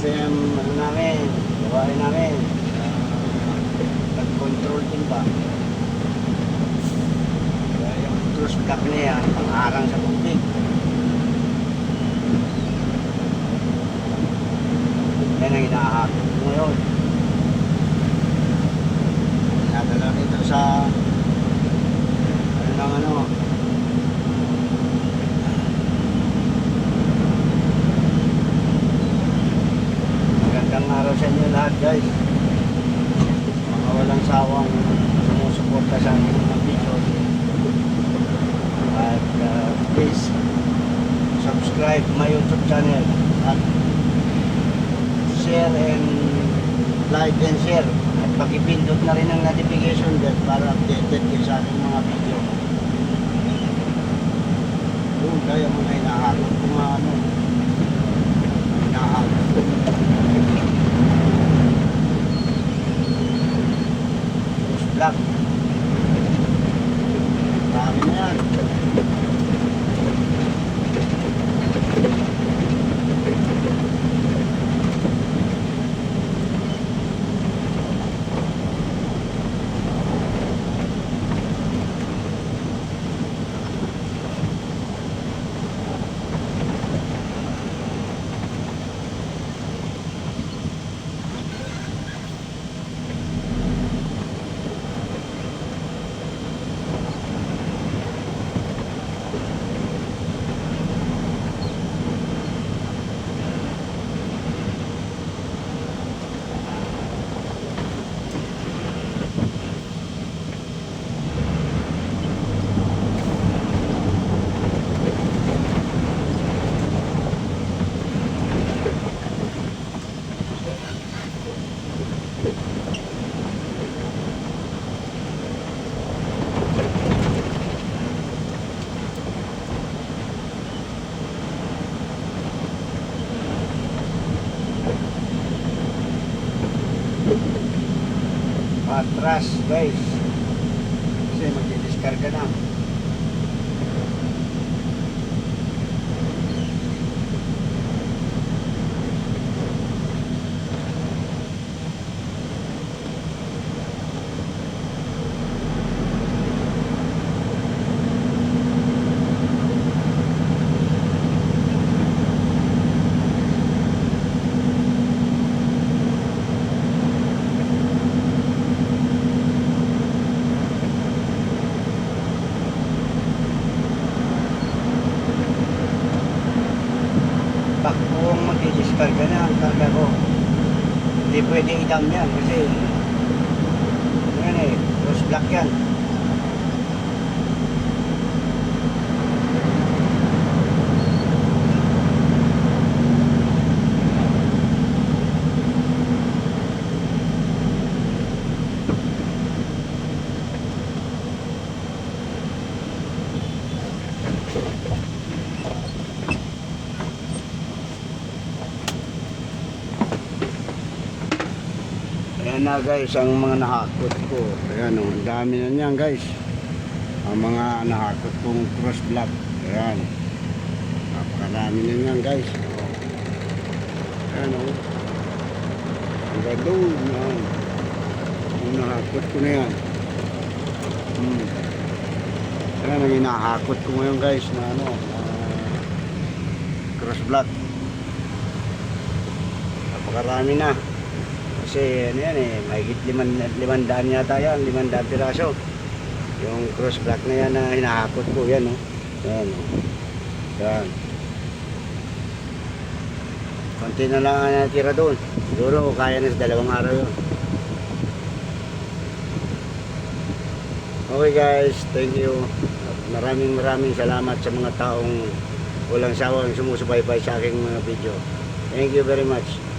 kasi ang ano namin, gawain namin, uh, nag-control din ba? Kaya yung cruise block na yan, pang-arang sa tubig. Yan ang inaahakot ko ngayon. Nadala nito sa ano lang ano, Magandang araw sa inyo lahat guys. Mga walang sawang sumusuporta sa aking mga videos. At uh, please subscribe my YouTube channel at share and like and share at pakipindot na rin ang notification bell para updated kayo sa aking mga video. Doon kaya mga hinahanap kung ano. Patras guys. Kasi magdi-discarga na. Bak kung magdi-discarga na ang karga ko. Hindi pwede idam yan kasi yan eh, rose black yan. Ayan na guys, ang mga nahakot ko. Ayan o, ang dami na niyan guys. Ang mga nahakot kong cross block. Ayan. Napakarami na niyan guys. Ayan o. Ang doon. Ayan. Ang nahakot ko na yan. Hmm. Ayan ang hinahakot ko ngayon guys na ano. na cross block. Napakarami na. Kasi ano yan eh, mahigit liman, limandaan yata yan, limandaan piraso. Yung cross block na yan na hinahakot ko, yan o. Yan. Yan. Konti na lang ang natira doon. Siguro kaya na sa dalawang araw yun. Okay guys, thank you. At Maraming maraming salamat sa mga taong walang sawang sumusubaybay sa aking mga video. Thank you very much.